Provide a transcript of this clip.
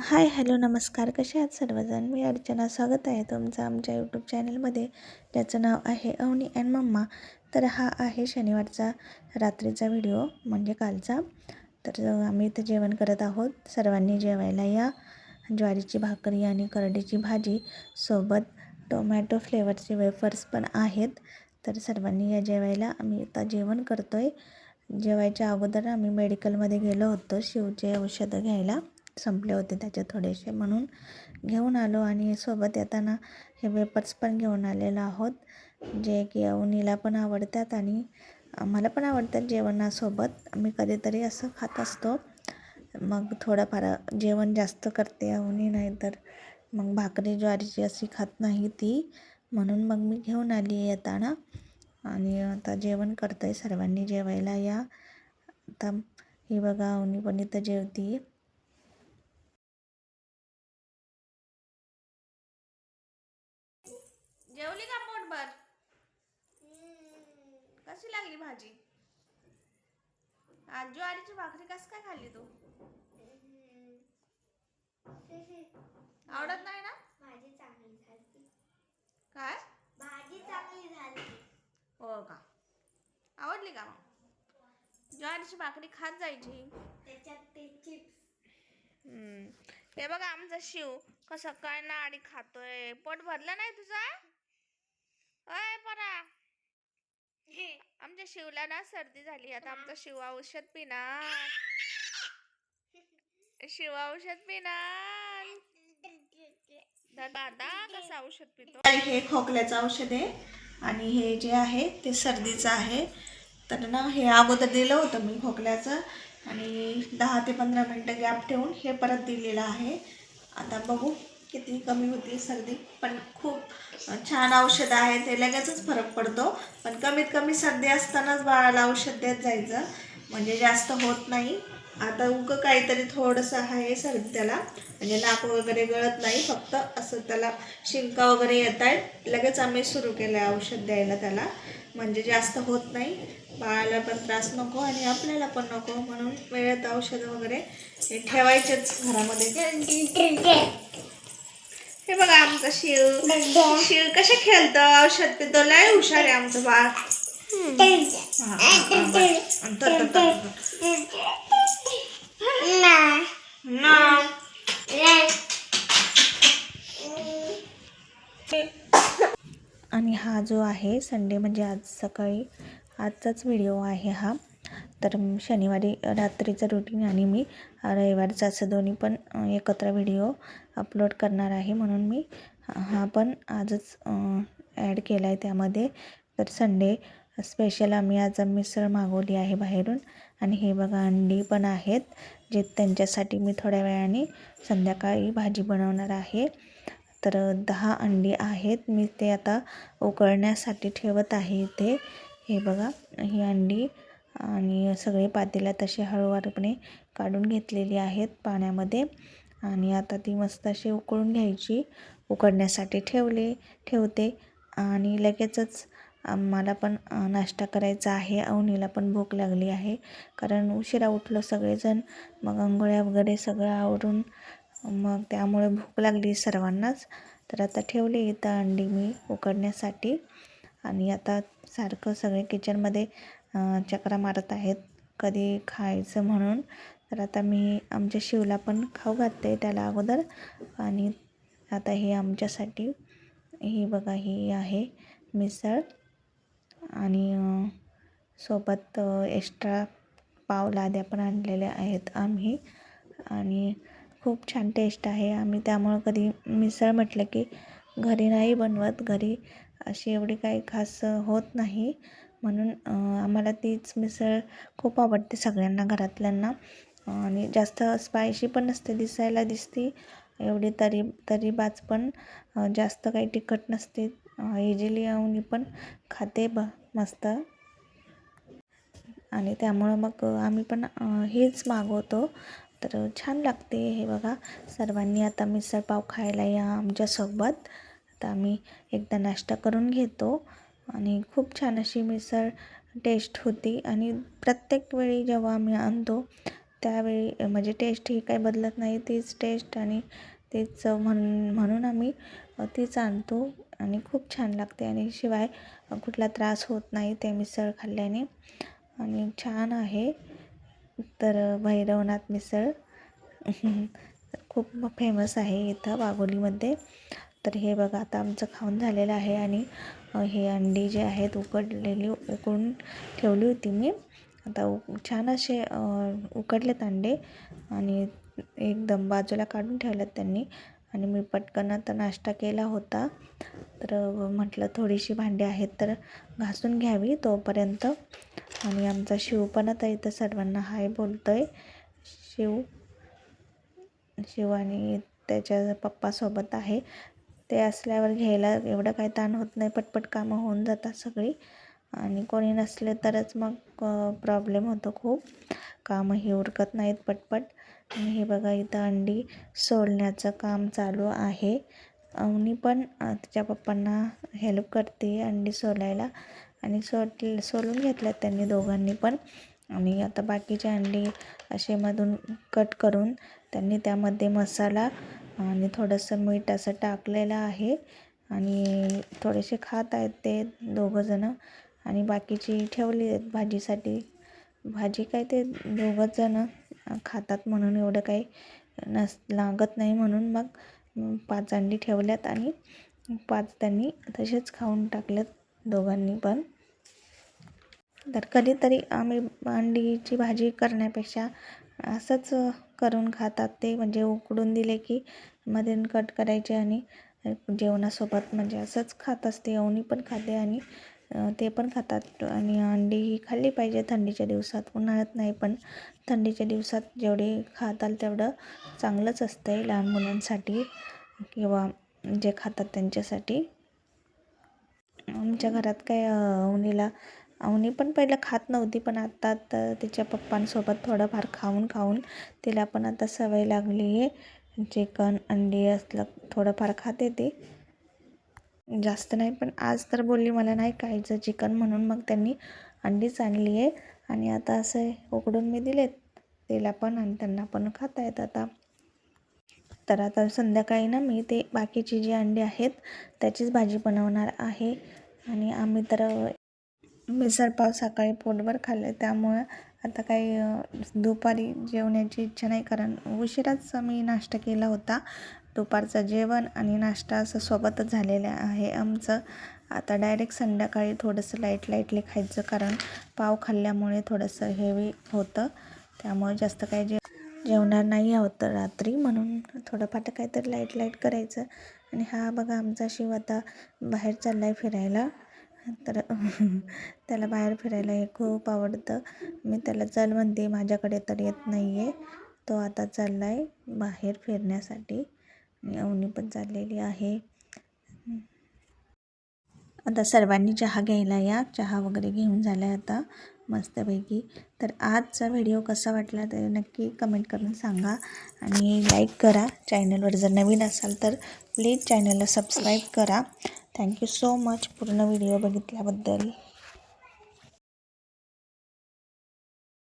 Hi hello नमस्कार. कसे आहात सर्वजण? मी अर्चना स्वागत आहे तुमचं आमच्या यूट्यूब चॅनलमध्ये ज्याचं नाव आहे अवनी अँड मम्मा. तर हा आहे शनिवारचा रात्रीचा व्हिडिओ म्हणजे कालचा. तर आम्ही इथं जेवण करत आहोत. सर्वांनी जेवायला या. ज्वारीची भाकरी आणि करडीची भाजी सोबत टोमॅटो फ्लेवरचे वेफर्स पण आहेत. तर सर्वांनी या जेवायला. आम्ही आता जेवण करतो आहे जेवायच्या अगोदर आम्ही मेडिकलमध्ये गेलो होतो. शिवचे औषधं घ्यायला. संपले होते त्याचे थोडेसे म्हणून घेऊन आलो आणि सोबत येताना हे वेपर्स पण घेऊन आलेलो आहोत जे की अवनीला पण आवडतात आणि मला पण आवडतात जेवणासोबत. मी कधीतरी असं खात असतो. मग थोडंफार जेवण जास्त करते अवनी नाही तर मग भाकरी ज्वारीची अशी खात नाही ती. म्हणून मग मी घेऊन आली येताना आणि आता जेवण करतो आहे सर्वांनी जेवायला या. आता ही बघा अवनी पण इथं जेवती जेवली का पोटभर? कशी लागली भाजी? आज ज्वारीची भाकरी कस काय खाल्ली तू? आवडत नाही ना? भाजी चांगली झाली काय? भाजी चांगली झाली हो का? आवडली का मग? ज्वारीची भाकरी खात जायची. त्याच्यात ते चिप्स. हे बघा आमचा शिव कसं काय नाडी खातोय. पोट भरलं नाही तुझा? अय परा आमच्या शिवला ना सर्दी झाली. आता आमचा शिव औषध पिणार. शिव औषध पिणार. दादा कसं औषध पितो. हे खोकल्याचं औषध आहे. आणि हे जे आहे ते सर्दीचं आहे. तर ना हे अगोदर दिलं होतं मी खोकल्याचं. आणि दहा ते पंधरा मिनटं गॅप ठेवून हे परत दिलेलं आहे. आता बघू. किती कमी होती सर्दी पण खूप छान औषध आहे ते. लगेचच फरक पडतो. पण कमीत कमी सर्दी असतानाच बाळाला औषध देत जायचं. म्हणजे जास्त होत नाही. आता उगं काहीतरी थोडंसं आहे सर्दी त्याला. म्हणजे नाक वगैरे गळत नाही. फक्त असं त्याला शिंका वगैरे येत आहेत. लगेच आम्ही सुरू केलं आहे औषध द्यायला त्याला. म्हणजे जास्त होत नाही. बाळाला पण त्रास नको आणि आपल्याला पण नको. म्हणून वेळेत औषधं वगैरे हे ठेवायचेच घरामध्ये. हे बघा आमचं शिव शिव कसे खेळतं? औषध पितो. लय हुशार आहे आमचं बाळ. आणि हा जो आहे संडे म्हणजे आज सकाळी आजचाच व्हिडिओ आहे हा. तर शनिवारी रात्रीचं रुटीन आणि मी रविवारचं असं दोन्ही पण एकत्र व्हिडिओ अपलोड करणार आहे म्हणून मी हा पण आजच ॲड केला आहे त्यामध्ये. तर संडे स्पेशल आम्ही आज मिसळ मागवली आहे बाहेरून आणि हे बघा अंडी पण आहेत जे त्यांच्यासाठी मी थोड्या वेळाने संध्याकाळी भाजी बनवणार आहे. तर दहा अंडी आहेत मी ते आता उकळण्यासाठी ठेवत आहे इथे. हे बघा ही अंडी आणि सगळे पातेल्यात तसे हळूवारपणे काढून घेतलेली आहेत पाण्यामध्ये. आणि आता ती मस्त अशी उकळून घ्यायची उकडण्यासाठी ठेवले ठेवते. आणि लगेचच मला पण नाश्ता करायचा आहे. अवनीला पण भूक लागली आहे. कारण उशिरा उठलो सगळेजण. मग आंघोळ्या वगैरे सगळं आवरून मग त्यामुळे भूक लागली सर्वांनाच. तर आता ठेवले इथं अंडी मी उकडण्यासाठी. आणि आता सारखं सगळे किचनमध्ये चक्रा मारत आहेत. कधी खायचं म्हणून. तर आता मी आमच्या शिवला पण खाऊ घालते त्याला अगोदर. आणि आता हे आमच्यासाठी ही बघा ही आहे मिसळ. आणि सोबत एक्स्ट्रा पाव लाद्या पण आणलेल्या आहेत आम्ही. आणि खूप छान टेस्ट आहे. आम्ही त्यामुळं कधी मिसळ म्हटलं की घरी नाही बनवत. घरी अशी एवढी काही खास होत नाही. म्हणून आम्हाला तीच मिसळ खूप आवडते सगळ्यांना घरातल्यांना. आणि जास्त स्पायशी पण नसते दिसायला दिसते. एवढी तरी तरी बाज पण जास्त काही तिखट नसते. इझिली अवनी पण खाते ब मस्त. आणि त्यामुळं मग आम्ही पण हेच मागवतो. तर छान लागते हे बघा. सर्वांनी आता मिसळपाव खायला या आमच्यासोबत. आता आम्ही एकदा नाश्ता करून घेतो. आणि खूप छान अशी मिसळ टेस्ट होती. आणि प्रत्येक वेळी जेव्हा आम्ही आणतो त्यावेळी म्हणजे टेस्ट ही काही बदलत नाही. तीच टेस्ट आणि तीच म्हण म्हणून म्हणून आम्ही तीच आणतो आणि खूप छान लागते. आणि शिवाय कुठला त्रास होत नाही ते मिसळ खाल्ल्याने. आणि छान आहे. तर भैरवनाथ मिसळ खूप फेमस आहे इथं वाघोलीमध्ये तर हे बघा आता आमचं खाऊन झालेलं आहे आणि हे अंडी जे आहेत उकडलेली उकडून ठेवली होती मी. आता उ छान असे उकडलेत अंडे आणि एकदम बाजूला काढून ठेवलेत त्यांनी. आणि मी पटकन आता नाश्ता केला होता. तर म्हटलं थोडीशी भांडी आहेत तर घासून घ्यावी तोपर्यंत. आणि आमचा शिव पण आता इथं सर्वांना हाय बोलतो आहे शिव शिव आणि त्याच्या पप्पासोबत आहे. ते असल्यावर घ्यायला एवढं काही ताण होत नाही. पटपट कामं होऊन जातात सगळी. आणि कोणी नसले तरच मग प्रॉब्लेम होतो खूप. कामंही उरकत नाहीत पटपट. आणि हे बघा इथं अंडी सोलण्याचं काम चालू आहे. अवनी पण तिच्या पप्पांना हेल्प करते अंडी सोलायला. आणि सोल सोलून घेतल्यात त्यांनी दोघांनी पण. आणि आता बाकीचे अंडी असे मधून कट करून त्यांनी त्यामध्ये मसाला आणि थोडंसं मीठ असं टाकलेलं आहे. आणि थोडेसे खात आहेत ते दोघंजणं आणि बाकीची ठेवली आहेत भाजीसाठी. भाजी काय ते दोघंजणं खातात म्हणून एवढं काही नस लागत नाही म्हणून मग पाच अंडी ठेवल्यात आणि पाच त्यांनी तसेच खाऊन टाकल्यात दोघांनी पण. तर कधीतरी आम्ही अंडीची भाजी करण्यापेक्षा असंच करून खातात ते. म्हणजे उकडून दिले की मधून कट करायचे आणि जेवणासोबत म्हणजे असंच खात असते. अवनी पण खाते आणि ते पण खातात. आणि अंडी ही खाल्ली पाहिजे थंडीच्या दिवसात. उन्हाळ्यात नाही पण थंडीच्या दिवसात जेवढे खाताल तेवढं चांगलंच असतं आहे लहान मुलांसाठी किंवा जे खातात त्यांच्यासाठी. आमच्या घरात काय अवनीला अवनी पण पहिलं खात नव्हती पण आता तर तिच्या पप्पांसोबत थोडंफार खाऊन खाऊन तिला पण आता सवय लागली आहे चिकन अंडी असलं थोडंफार खाते ते. जास्त नाही पण आज तर बोलली मला नाही खायचं चिकन म्हणून. मग त्यांनी अंडीच आणली आहे. आणि आता असं उकडून मी दिलेत. तिला पण आणि त्यांना पण खाता येत आता. तर आता संध्याकाळी ना मी ते बाकीची जी अंडी आहेत त्याचीच भाजी बनवणार आहे. आणि आम्ही तर मिसळपाव सकाळी पोटभर खाल्ले त्यामुळं आता काही दुपारी जेवण्याची इच्छा नाही कारण उशिराच मी नाश्ता केला होता. दुपारचं जेवण आणि नाश्ता असं सोबतच झालेलं आहे आमचं. आता डायरेक्ट संध्याकाळी थोडंसं लाइट लाईटली खायचं कारण पाव खाल्ल्यामुळे थोडंसं हेवी होतं. त्यामुळे जास्त काही जे जेवणार नाही होतं रात्री. म्हणून थोडंफार काहीतरी लाइट लाइट करायचं. आणि हा बघा आमचा शिव आता बाहेर चालला आहे फिरायला तर त्याला बाहेर फिरायला हे खूप आवडतं. मी त्याला चल म्हणते माझ्याकडे तर येत नाही आहे तो आता चालला आहे बाहेर फिरण्यासाठी. अवनी पण चाललेली आहे. आता सर्वांनी चहा घ्यायला या. चहा वगैरे घेऊन झाला आहे आता मस्तपैकी. तर आजचा व्हिडिओ कसा वाटला ते नक्की कमेंट करून सांगा. आणि लाईक करा. चॅनलवर जर नवीन असाल तर प्लीज चॅनलला सबस्क्राईब करा. थँक्यू सो मच पूर्ण व्हिडिओ बघितल्याबद्दल.